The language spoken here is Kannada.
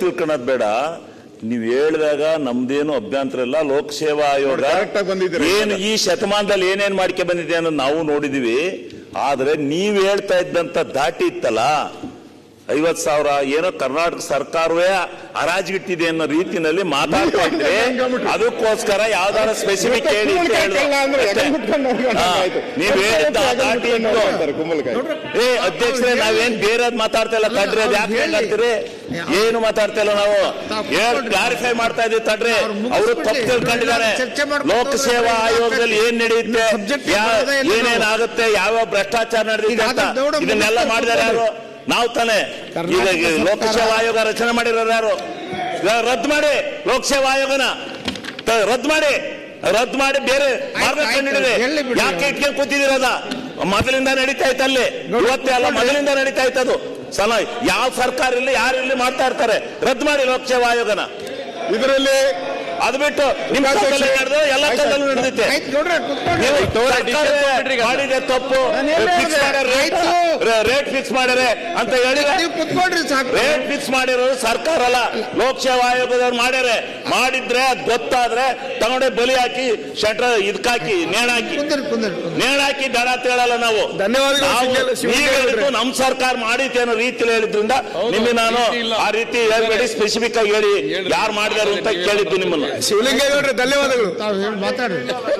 ತಿಳ್ಕೊಳದ್ ಬೇಡ. ನೀವ್ ಹೇಳಿದಾಗ ನಮ್ದೇನು ಅಭ್ಯಂತರ ಇಲ್ಲ. ಲೋಕಸೇವಾ ಆಯೋಗ ಏನು ಈ ಶತಮಾನದಲ್ಲಿ ಏನೇನ್ ಮಾಡ್ಕೆ ಬಂದಿದೆ ಅನ್ನೋದು ನಾವು ನೋಡಿದೀವಿ. ಆದ್ರೆ ನೀವ್ ಹೇಳ್ತಾ ಇದ್ದಂತ ದಾಟಿ ಇತ್ತಲ್ಲ. ಐವತ್ ಸಾವಿರ ಏನೋ ಕರ್ನಾಟಕ ಸರ್ಕಾರವೇ ಹರಾಜಿಗಿಟ್ಟಿದೆ ಅನ್ನೋ ರೀತಿನಲ್ಲಿ ಮಾತಾಡ್ತಾ ಅದಕ್ಕೋಸ್ಕರ ಯಾವ್ದಾರ ಸ್ಪೆಸಿಫಿಕ್ ಹೇಳಿ. ನೀವ್ ಹೇಳಿದ್ದ ದಾಟಿ ಇತ್ತು ಕುಂಬಳಕಾಯಿ. ಏ ಅಧ್ಯಕ್ಷರೇ ನಾವೇನ್ ಬೇರೆ ಮಾತಾಡ್ತಾ ಇಲ್ಲ ಅದ್ ಯಾಕೆ ಹೇಳ್ತೀರಿ ಏನು ಮಾತಾಡ್ತಾ ಇಲ್ಲ ನಾವು ಕ್ಲಾರಿಫೈ ಮಾಡ್ತಾ ಇದ್ದೀವಿ ತಡ್ರಿ. ಅವರು ತಪ್ಪು ತಿಳ್ಕೊಂಡಿದ್ದಾರೆ. ಲೋಕಸೇವಾ ಆಯೋಗದಲ್ಲಿ ಏನ್ ನಡೆಯುತ್ತೆ. ಏನೇನಾಗುತ್ತೆ? ಯಾವ ಭ್ರಷ್ಟಾಚಾರ ನಡೆದಿದೆ ಇದನ್ನೆಲ್ಲ ಮಾಡಿದಾರೆ ಯಾರು? ನಾವು ತಾನೇ. ಈಗ ಲೋಕಸೇವಾ ಆಯೋಗ ರಚನೆ ಮಾಡಿರೋರು ಯಾರು? ರದ್ದು ಮಾಡಿ ಲೋಕಸೇವಾ ಆಯೋಗನ. ರದ್ದು ಮಾಡಿ. ರದ್ದು ಮಾಡಿ ಬೇರೆ. ಯಾಕೆ ಇಟ್ಕೊಂಡು ಕೂತಿದಿರೋದ ಮೊದಲಿಂದ ನಡೀತಾ ಇತ್ತು ಅಲ್ಲಿ ಇವತ್ತೇ ಅಲ್ಲ ಮೊದಲಿಂದ ನಡೀತಾ ಇತ್ತದು. ಸಲ ಯಾವ ಸರ್ಕಾರ ಇಲ್ಲಿ ಯಾರು ಇಲ್ಲಿ ಮಾಡ್ತಾ ಇರ್ತಾರೆ. ರದ್ದು ಮಾಡಿ ಲೋಕಸೇವಾ ಆಯೋಗನ. ಇದರಲ್ಲಿ ಅದು ಬಿಟ್ಟು ನಿಮ್ಮ ನಡೆದು ಎಲ್ಲ ಕೈಯಲ್ಲೂ ನಡೆದಿತ್ತೆ. ಮಾಡಿದೆ ತಪ್ಪು ರೇಟ್ ಫಿಕ್ಸ್ ಮಾಡ್ಯಾರೆ ಅಂತ ಹೇಳಿದ್ರೆ ಕುತ್ಕೊಂಡ್ರಿ ರೇಟ್ ಫಿಕ್ಸ್ ಮಾಡಿರೋದು ಸರ್ಕಾರ ಅಲ್ಲ. ಲೋಕಸೇವಾ ಆಯೋಗದವ್ರು ಮಾಡ್ಯಾರೆ. ಮಾಡಿದ್ರೆ ಅದ್ ಗೊತ್ತಾದ್ರೆ ತಗೊಂಡೆ ಬಲಿ ಹಾಕಿ ಶಟ್ರ ಇದಕ್ಕಾಕಿ ನೇಣಾಕಿ ಹಾಕಿ. ನೇಣ ಕುಂದ್ರಿ. ನೇಣಾಕಿ ದಡ ತೇಳಲ್ಲ ನಾವು. ಧನ್ಯವಾದಗಳು ನಮ್ ಸರ್ಕಾರ ಮಾಡಿತ್ತು ಅನ್ನೋ ರೀತಿಯಲ್ಲಿ ಹೇಳಿದ್ರಿಂದ ನಿಮಗೆ ನಾನು ಆ ರೀತಿ ಹೇಳ್ಬೇಡಿ ಸ್ಪೆಸಿಫಿಕ್ ಆಗಿ ಹೇಳಿ. ಯಾರು ಮಾಡಿದಾರೆ ಅಂತ ಕೇಳಿದ್ದು ನಿಮ್ಮನ್ನ. ಶಿವಲಿಂಗೇಗೌಡ್ರೆ ಧನ್ಯವಾದಗಳು. ಹೇಳಿ ಮಾತಾಡ್ರಿ.